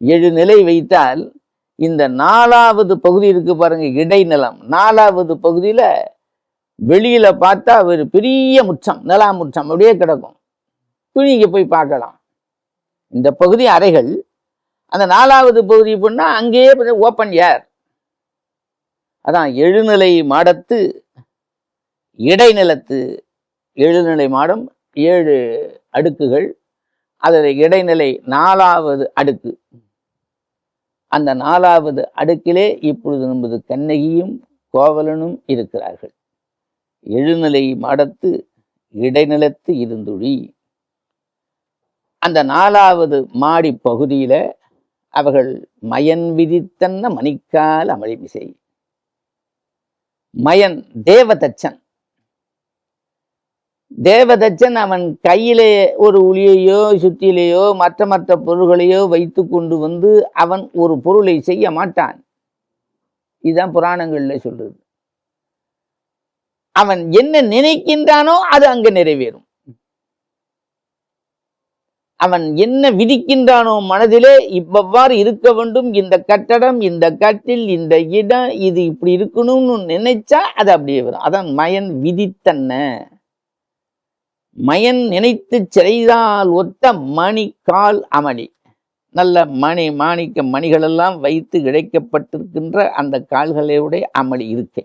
ஏழு நிலை வைத்தால் இந்த நாலாவது பகுதி இருக்கு பாருங்க இடைநிலம். நாலாவது பகுதியில வெளியில பார்த்தா ஒரு பெரிய முற்றம் நிலா முற்றம் அப்படியே கிடக்கும். துணிங்க போய் பார்க்கலாம். இந்த பகுதி அறைகள் அந்த நாலாவது பகுதி பண்ணா அங்கேயே ஓப்பன் ஏர் அதான் எழுநிலை மாடத்து இடைநிலத்து எழுநிலை மாடம் ஏழு அடுக்குகள் அதில் இடைநிலை நாலாவது அடுக்கு. அந்த நாலாவது அடுக்கிலே இப்பொழுது நமது கண்ணகியும் கோவலனும் இருக்கிறார்கள். எழுநிலை மாடத்து இடைநிலத்து இருந்துழி. அந்த நாலாவது மாடி பகுதியில அவர்கள் மயன் விதித்தன்ன மணிக்கால் அமளிமிசை. மயன் தேவதச்சன் தேவதச்சன் அவன் கையிலே ஒரு உளியையோ சுத்தியிலேயோ மற்ற மற்ற பொருள்களையோ வைத்து கொண்டு வந்து அவன் ஒரு பொருளை செய்ய மாட்டான். இதுதான் புராணங்கள்ல சொல்றது. அவன் என்ன நினைக்கின்றானோ அது அங்க நிறைவேறும். அவன் என்ன விதிக்கின்றானோ மனதிலே இவ்வவ்வாறு இருக்க வேண்டும். இந்த கட்டடம் இந்த கட்டில் இந்த இடம் இது இப்படி இருக்கணும்னு நினைச்சா அது அப்படியே வரும். அதான் மயன் விதித்தன்ன. மயன் நினைத்து செய்தால் ஒத்த மணி கால் அமளி. நல்ல மணி மாணிக்க மணிகளெல்லாம் வைத்து இழைக்கப்பட்டிருக்கின்ற அந்த கால்களுடைய அமளி இருக்கை.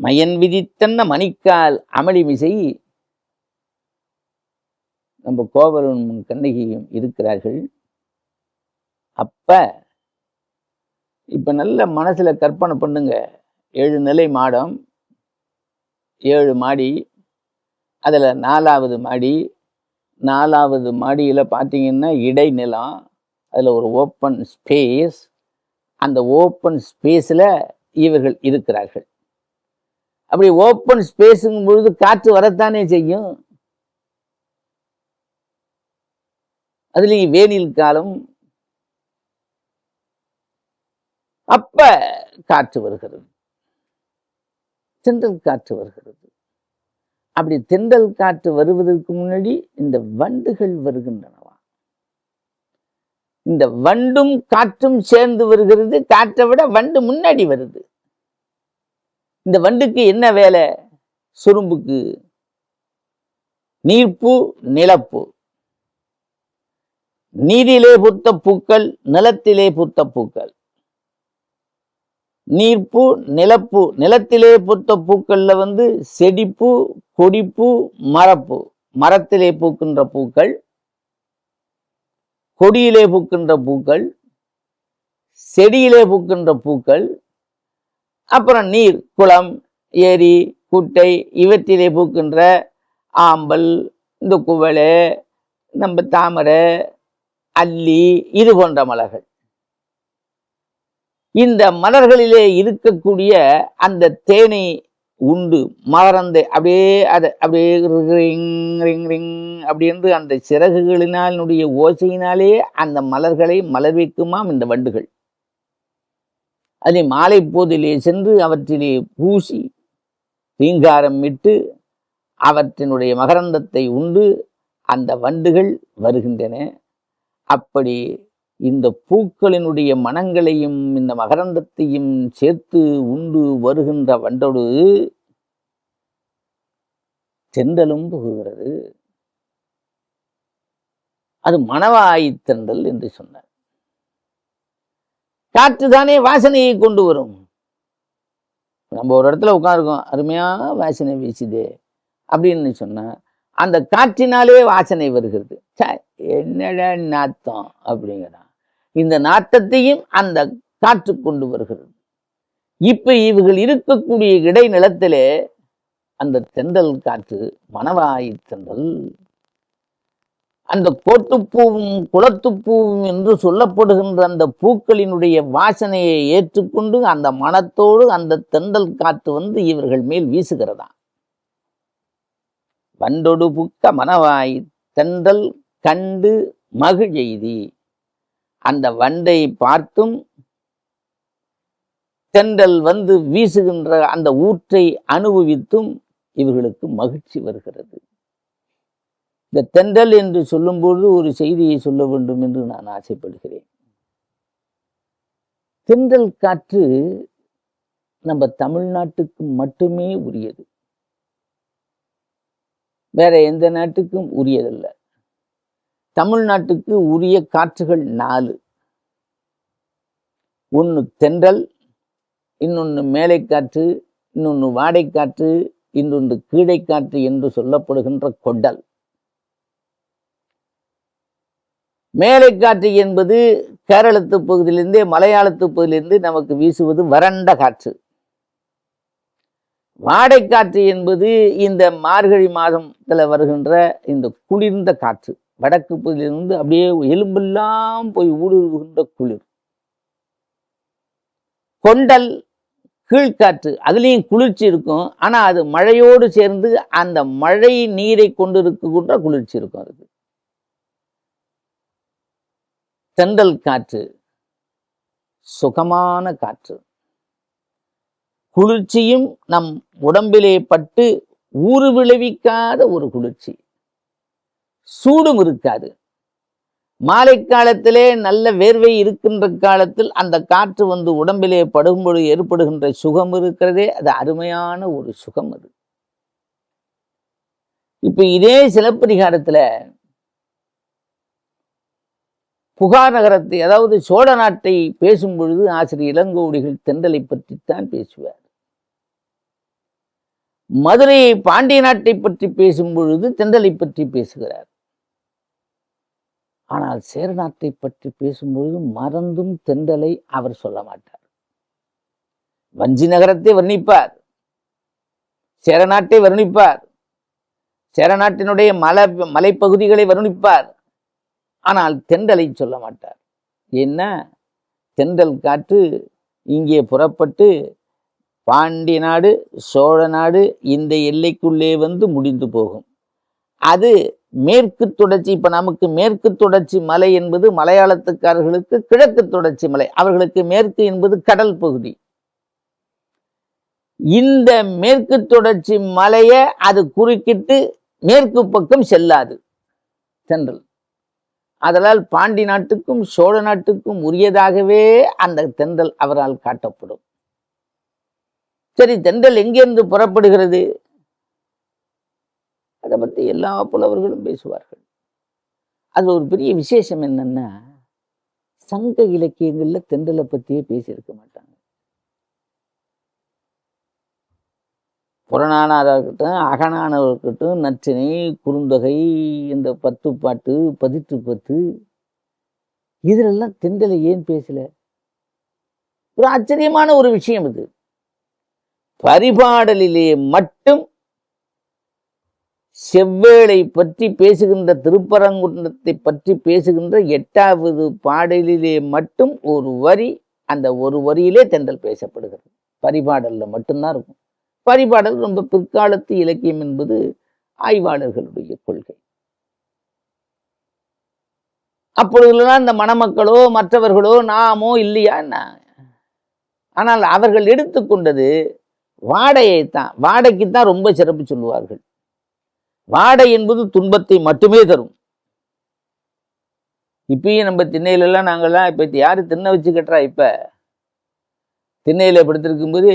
மயன் விதித்தன்ன மணிக்கால் அமளி மிசை? நம்ம கோவலனும் கண்ணகியும் இருக்கிறார்கள். அப்ப இப்ப நல்ல மனசுல கற்பனை பண்ணுங்க. ஏழு நிலை மாடம் ஏழு மாடி அதில் நாலாவது மாடி நாலாவது மாடியில் பார்த்தீங்கன்னா இடைநிலம். அதில் ஒரு ஓப்பன் ஸ்பேஸ் அந்த ஓப்பன் ஸ்பேஸில் இவர்கள் இருக்கிறார்கள். அப்படி ஓப்பன் ஸ்பேஸுங்கும் பொழுது காற்று வரத்தானே செய்யும்? அதுலேயும் வேனில் காலம். அப்ப காற்று வருகிறது. சென்றல் காற்று வருகிறது. அப்படி தென்றல் காற்று வருவதற்கு முன்னாடி இந்த வண்டுகள் வருகின்றனவா? இந்த வண்டும் காற்றும் சேர்ந்து வருகிறது காற்றை விட வண்டு முன்னாடி வருது. இந்த வண்டுக்கு என்ன வேலை? சுரும்புக்கு. நீர்ப்பு நிலப்பு. நீரிலே பூத்த பூக்கள் நிலத்திலே பூத்த பூக்கள். நீர்ப்பூ நிலப்பூ. நிலத்திலே பூத்த பூக்களில் வந்து செடிப்பூ கொடிப்பூ மரப்பூ. மரத்திலே பூக்கின்ற பூக்கள் கொடியிலே பூக்கின்ற பூக்கள் செடியிலே பூக்கின்ற பூக்கள் அப்புறம் நீர் குளம் ஏரி குட்டை இவற்றிலே பூக்கின்ற ஆம்பல் இந்த குவளை நம்ம தாமரை அல்லி இது போன்ற மலர்கள் இந்த மலர்களிலே இருக்கக்கூடிய அந்த தேனை உண்டு மகரந்தை அப்படியே அதை அப்படியே ரிங் ரிங் ரிங் அப்படின்று அந்த சிறகுகளினாலுடைய ஓசையினாலே அந்த மலர்களை மலர் வைக்குமாம் இந்த வண்டுகள். அதை மாலை போதிலே சென்று அவற்றிலே பூசி தீங்காரம் இட்டு அவற்றினுடைய மகரந்தத்தை உண்டு அந்த வண்டுகள் வருகின்றன. அப்படி இந்த பூக்களினுடைய மனங்களையும் இந்த மகரந்தத்தையும் சேர்த்து உண்டு வருகின்ற வண்டோடு தென்றலும் புகுகிறது. அது மணவாய் தென்றல் என்று சொன்னார். காற்று தானே வாசனையை கொண்டு வரும். நம்ம ஒரு இடத்துல உட்காந்துருக்கோம் அருமையா வாசனை வீசுதே அப்படின்னு சொன்னா அந்த காற்றினாலே வாசனை வருகிறது. என்னடா நாத்தம் அப்படிங்கிறான். இந்த நாட்டத்தையும் அந்த காற்று கொண்டு வருகிறது. இப்ப இவர்கள் இருக்கக்கூடிய இடைநிலத்திலே அந்த தென்றல் காற்று மணவாய் தென்றல் அந்த கோட்டுப்பூவும் குளத்துப்பூவும் என்று சொல்லப்படுகின்ற அந்த பூக்களினுடைய வாசனையை ஏற்றுக்கொண்டு அந்த மனத்தோடு அந்த தென்றல் காற்று வந்து இவர்கள் மேல் வீசுகிறதா? வண்டொடு புக்க மணவாய் தென்றல் கண்டு மகிழெய்தி. அந்த வண்டை பார்த்தும் தென்றல் வந்து வீசுகின்ற அந்த ஊற்றை அனுபவித்தும் இவர்களுக்கு மகிழ்ச்சி வருகிறது. இந்த தென்றல் என்று சொல்லும்போது ஒரு செய்தியை சொல்ல வேண்டும் என்று நான் ஆசைப்படுகிறேன். தென்றல் காற்று நம்ம தமிழ்நாட்டுக்கு மட்டுமே உரியது. வேற எந்த நாட்டுக்கும் உரியதல்ல. தமிழ்நாட்டுக்கு உரிய காற்றுகள் நாலு. ஒன்று தென்றல் இன்னொன்று மேலை காற்று இன்னொன்று வாடைக்காற்று இன்னொன்று கீழைக்காற்று என்று சொல்லப்படுகின்ற கொண்டல். மேலைக்காற்று என்பது கேரளத்து பகுதியிலிருந்தே மலையாளத்து பகுதியிலிருந்து நமக்கு வீசுவது வறண்ட காற்று. வாடைக்காற்று என்பது இந்த மார்கழி மாதத்தில் வருகின்ற இந்த குளிர்ந்த காற்று. வடக்கு பகுதியிலிருந்து அப்படியே எலும்பெல்லாம் போய் ஊடுருவுகின்ற குளிர். கொண்டல் கீழ்காற்று அதுலேயும் குளிர்ச்சி இருக்கும். ஆனா அது மழையோடு சேர்ந்து அந்த மழை நீரை கொண்டு இருக்கின்ற குளிர்ச்சி இருக்கும் அதுக்கு. தென்றல் காற்று சுகமான காற்று. குளிர்ச்சியும் நம் உடம்பிலே பட்டு ஊறு விளைவிக்காத ஒரு குளிர்ச்சி. சூடும் இருக்காது. மாலை காலத்திலே நல்ல வேர்வை இருக்கின்ற காலத்தில் அந்த காற்று வந்து உடம்பிலே படும்பொழுது ஏற்படுகின்ற சுகம் இருக்கிறதே அது அருமையான ஒரு சுகம் அது. இப்ப இதே சிலப்பதிகாரத்தில் புகார் நகரத்தை அதாவது சோழ நாட்டை பேசும் பொழுது ஆசிரியர் இளங்கோடிகள் தென்றலை பற்றித்தான் பேசுவார். மதுரையை பாண்டிய நாட்டை பற்றி பேசும் பொழுது தென்றலை பற்றி பேசுகிறார். ஆனால் சேரநாத்தை பற்றி பேசும்பொழுது மறந்தும் தென்றலை அவர் சொல்ல மாட்டார். வஞ்சி நகரத்தை வர்ணிப்பார். சேரநாட்டை வர்ணிப்பார். சேரநாட்டினுடைய மலை மலைப்பகுதிகளை வர்ணிப்பார். ஆனால் தென்றலை சொல்ல மாட்டார். என்ன? தென்றல் காற்று இங்கே புறப்பட்டு பாண்டிய நாடு சோழ நாடு இந்த எல்லைக்குள்ளே வந்து முடிந்து போகும். அது மேற்கு தொடர்ச்சி இப்ப நமக்கு மேற்கு தொடர்ச்சி மலை என்பது மலையாளத்துக்காரர்களுக்கு கிழக்கு தொடர்ச்சி மலை அவர்களுக்கு மேற்கு என்பது கடல் பகுதி. இந்த மேற்கு தொடர்ச்சி மலையை அது குறுக்கிட்டு மேற்கு பக்கம் செல்லாது தென்றல் அதனால் பாண்டி நாட்டுக்கும் சோழ நாட்டுக்கும் உரியதாகவே அந்த தென்றல் அவரால் காட்டப்படும். சரி தென்றல் எங்கிருந்து புறப்படுகிறது? அதை பற்றி எல்லா புலவர்களும் பேசுவார்கள். அது ஒரு பெரிய விசேஷம் என்னன்னா சங்க இலக்கியங்களில் தென்றலை பற்றியே பேசியிருக்க மாட்டாங்க. புறநானாராக இருக்கட்டும் அகனானவர் இருக்கட்டும் நச்சினை குறுந்தொகை இந்த பத்து பாட்டு பதிற்று பத்து இதிலெல்லாம் தென்றலை ஏன் பேசல? ஒரு ஆச்சரியமான ஒரு விஷயம் இது. பரிபாடலிலே மட்டும் செவ்வேளை பற்றி பேசுகின்ற திருப்பரங்குன்றத்தை பற்றி பேசுகின்ற எட்டாவது பாடலிலே மட்டும் ஒரு வரி அந்த ஒரு வரியிலே தென்றல் பேசப்படுகிறது. பரிபாடல்ல மட்டும்தான் இருக்கும். பரிபாடல் ரொம்ப பிற்காலத்து இலக்கியம் என்பது ஆய்வாளர்களுடைய கொள்கை. அப்பொழுதுலாம் இந்த மணமக்களோ மற்றவர்களோ நாமோ இல்லையா என்ன? ஆனால் அவர்கள் எடுத்துக்கொண்டது வாடையை தான் வாடைக்கு தான் ரொம்ப சிறப்பு சொல்லுவார்கள். வாடை என்பது துன்பத்தை மட்டுமே தரும். இப்பயும் நம்ம திண்ணையிலலாம் நாங்கள்லாம் இப்போ யாரு திண்ணை வச்சு கட்டுறா இப்ப? திண்ணையில படுத்திருக்கும்போது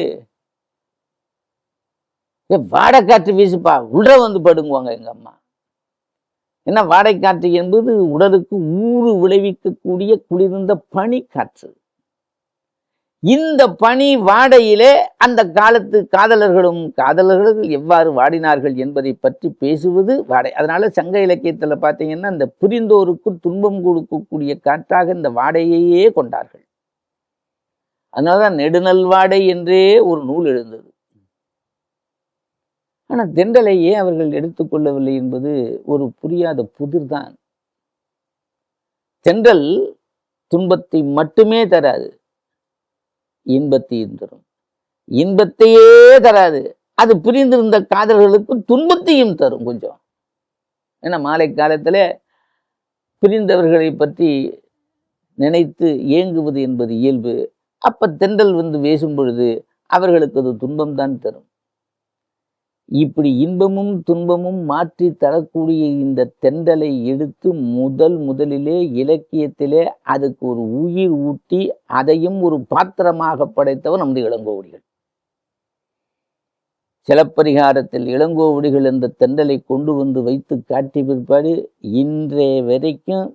ஏ வாடை காற்று வீசுப்பா உள்ள வந்து படுங்குவாங்க எங்க அம்மா. ஏன்னா வாடை காற்று என்பது உடலுக்கு ஊறு விளைவிக்கக்கூடிய குளிர்ந்த பனி காற்று இந்த பணி வாடையிலே அந்த காலத்து காதலர்களும் காதலர்கள் எவ்வாறு வாடினார்கள் என்பதை பற்றி பேசுவது வாடை. அதனால சங்க இலக்கியத்துல பார்த்தீங்கன்னா இந்த புரிந்தோருக்கு துன்பம் கொடுக்கக்கூடிய காற்றாக இந்த வாடையையே கொண்டார்கள். அதனாலதான் நெடுநல் வாடை என்றே ஒரு நூல் எழுந்தது. ஆனா தென்றலையே அவர்கள் எடுத்துக்கொள்ளவில்லை என்பது ஒரு புரியாத புதிர்தான். தென்றல் துன்பத்தை மட்டுமே தராது. இன்பத்தையும் தரும். இன்பத்தையே தராது. அது பிரிந்திருந்த காதல்களுக்கு துன்பத்தையும் தரும் கொஞ்சம். ஏன்னா மாலை காலத்துல பிரிந்தவர்களை பற்றி நினைத்து ஏங்குவது என்பது இயல்பு. அப்ப தென்றல் வந்து பேசும் பொழுது அவர்களுக்கு அது துன்பம் தான் தரும். இப்படி இன்பமும் துன்பமும் மாற்றி தரக்கூடிய இந்த தெண்டலை எடுத்து முதல் முதலிலே இலக்கியத்திலே அதுக்கு ஒரு உயிர் ஊட்டி அதையும் ஒரு பாத்திரமாக படைத்தவர் நமது இளங்கோவடிகள். சிலப்பரிகாரத்தில் இளங்கோவடிகள் இந்த தெண்டலை கொண்டு வந்து வைத்து காட்டி பிற்பாடு இன்றைய வரைக்கும்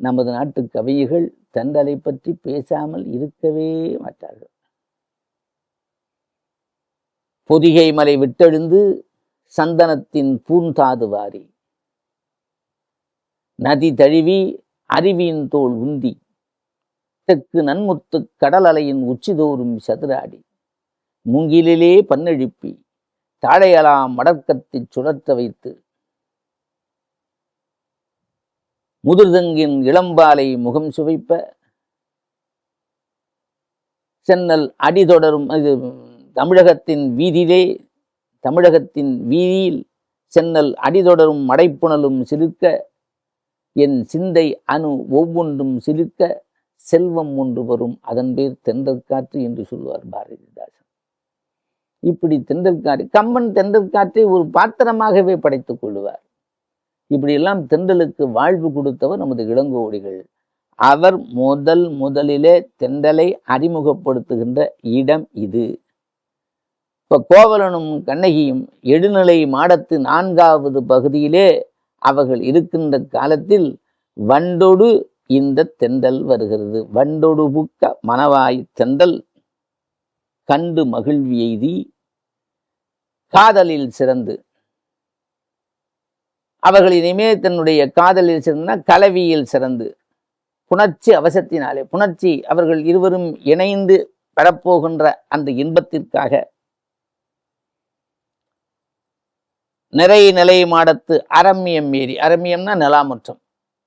நமது நாட்டு கவிஞர்கள் தெண்டலை பற்றி பேசாமல் இருக்கவே மாட்டார்கள். பொதிகை மலை விட்டெழுந்து சந்தனத்தின் பூந்தாது வாரி நதி தழுவி அருவியின் தோல் உந்தி. தெற்கு நன்முத்து கடல் அலையின் உச்சிதோறும் சதுராடி. மூங்கிலே பன்னெழுப்பி தாழையலாம் மடக்கத்தைச் சுழற்ற வைத்து. முதிர்தங்கின் இளம்பாலை முகம் சுவைப்ப. சென்னல் அடிதொடரும் இது தமிழகத்தின் வீதியிலே தமிழகத்தின் வீதியில் சென்னல் அடிதொடரும் மடைப்புணலும் சிலிர்க்க என் சிந்தை அணு ஒவ்வொன்றும் சிலிர்க்க செல்வம் ஒன்று வரும் அதன் பேர் தென்றற்காற்று என்று சொல்வார் பாரதிதாசன். இப்படி தென்றற்காற்று கம்பன் தென்றற்காற்றை ஒரு பாத்திரமாகவே படைத்துக் கொள்வார் இப்படியெல்லாம் தென்றலுக்கு வாழ்வு கொடுத்தவர் நமது இளங்கோடிகள். அவர் முதல் முதலிலே தென்றலை அறிமுகப்படுத்துகின்ற இடம் இது. இப்ப கோவலனும் கண்ணகியும் எடுநிலை மாடத்து நான்காவது பகுதியிலே அவர்கள் இருக்கின்ற காலத்தில் வண்டொடு இந்த தெண்டல் வருகிறது. வண்டொடு புக்க மணவாய் தெண்டல் கண்டு மகிழ்வி எய்தி காதலில் சிறந்து. அவர்கள் இனிமே தன்னுடைய காதலில் சிறந்துனா கலவியில் சிறந்து. புணர்ச்சி அவசத்தினாலே புணர்ச்சி அவர்கள் இருவரும் இணைந்து பெறப்போகின்ற அந்த இன்பத்திற்காக நிறை நிலை மாடத்து அரம்யம் மீறி அரம்யம்னா நிலாமுற்றம்.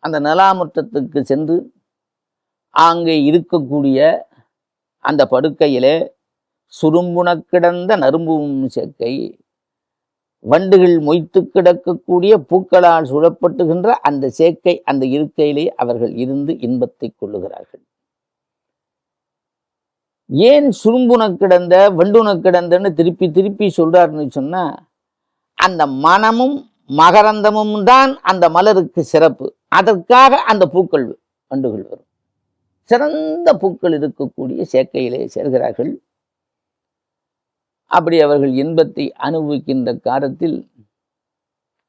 அந்த நிலாமுற்றத்துக்கு சென்று அங்கே இருக்கக்கூடிய அந்த படுக்கையிலே சுரும்புண கிடந்த நரும்பும் சேர்க்கை வண்டுகள் மொய்த்து கிடக்கக்கூடிய பூக்களால் சுழப்பட்டுகின்ற அந்த சேர்க்கை அந்த இருக்கையிலே அவர்கள் இருந்து இன்பத்தை கொள்ளுகிறார்கள். ஏன் சுரும்புண கிடந்த வண்டுணக் கிடந்தன்னு திருப்பி திருப்பி சொல்றாருன்னு சொன்னா அந்த மனமும் மகரந்தமும் தான் அந்த மலருக்கு சிறப்பு. அதற்காக அந்த பூக்கள் வண்டுகள் வரும். சிறந்த பூக்கள் இருக்கக்கூடிய சேர்க்கையிலே சேர்கிறார்கள். அப்படி அவர்கள் இன்பத்தை அனுபவிக்கின்ற காலத்தில்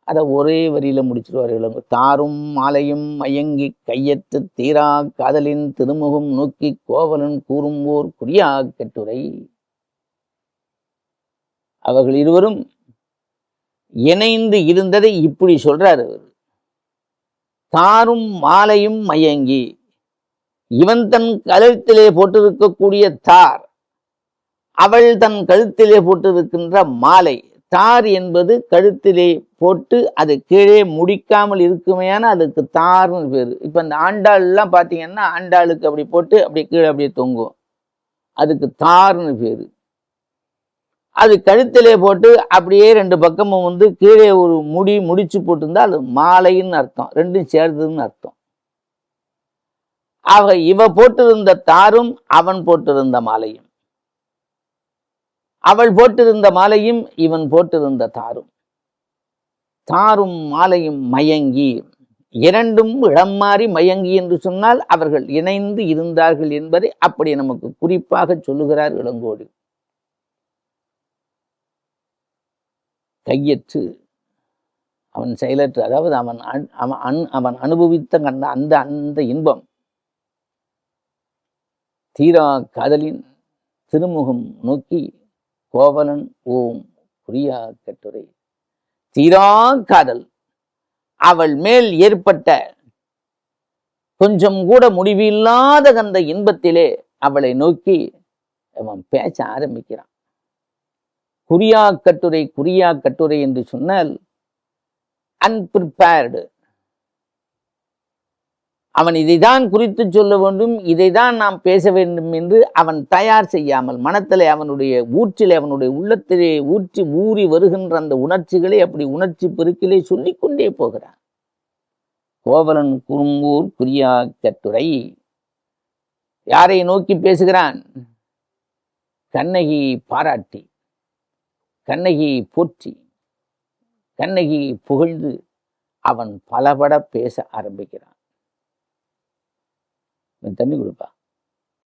அதை ஒரே வரியில முடிச்சிருவார்கள். தாரும் மாலையும் மயங்கி கையற்று தீரா காதலின் திருமுகம் நோக்கி கோவலன் கூறும்போர் குறியா கட்டுரை. அவர்கள் இருவரும் இணைந்து இருந்ததை இப்படி சொல்றாரு அவர். தாரும் மாலையும் மயங்கி இவன் தன் கழுத்திலே போட்டிருக்கக்கூடிய தார் அவள் தன் கழுத்திலே போட்டிருக்கின்ற மாலை தார் என்பது கழுத்திலே போட்டு அது கீழே முடிக்காமல் இருக்குமையான அதுக்கு தார்னு பேர். இப்போ இந்த ஆண்டாள்லாம் பார்த்தீங்கன்னா ஆண்டாளுக்கு அப்படி போட்டு அப்படி கீழே அப்படியே தொங்கும். அதுக்கு தார்னு பேர். அது கழுத்திலே போட்டு அப்படியே ரெண்டு பக்கமும் வந்து கீழே ஒரு முடி முடிச்சு போட்டிருந்தா அது மாலைன்னு அர்த்தம். ரெண்டும் சேர்ந்ததுன்னு அர்த்தம். ஆக இவ போட்டிருந்த தாரும் அவன் போட்டிருந்த மாலையும். அவள் போட்டிருந்த மாலையும் இவன் போட்டிருந்த தாரும். தாரும் மாலையும் மயங்கி இரண்டும் இடம் மாறி மயங்கி என்று சொன்னால் அவர்கள் இணைந்து இருந்தார்கள் என்பதை அப்படி நமக்கு குறிப்பாக சொல்லுகிறார் இளங்கோடி கையற்று அவன் செயலற்று அதாவது அவன் அன்- அவன் அன்- அவன் அனுபவித்த கண்ட அந்த அந்த இன்பம் தீரா காதலின் திருமுகம் நோக்கி கோவலன் ஓம் புரியா கட்டுரை தீரா காதல் அவள் மேல் ஏற்பட்ட கொஞ்சம் கூட முடிவில்லாத அந்த இன்பத்திலே அவளை நோக்கி அவன் பேச ஆரம்பிக்கிறான். குறியா கட்டுரை குறியா கட்டுரை என்று சொன்னால் அன்பிரிப்பேர்டு அவன் இதைதான் குறித்து சொல்ல வேண்டும் இதைதான் நாம் பேச வேண்டும் என்று அவன் தயார் செய்யாமல் மனத்திலே அவனுடைய ஊற்றிலே அவனுடைய உள்ளத்திலே ஊற்றி ஊறி வருகின்ற அந்த உணர்ச்சிகளை அப்படி உணர்ச்சி பெருக்கிலே சொல்லிக்கொண்டே போகிறான். கோவலன் குறும்பூர் குறியா கட்டுரை யாரை நோக்கி பேசுகிறான்? கண்ணகி பாராட்டி. கண்ணகியை போற்றி கண்ணகியை புகழ்ந்து அவன் பலபட பேச ஆரம்பிக்கிறான். தண்ணி கொடுப்பா?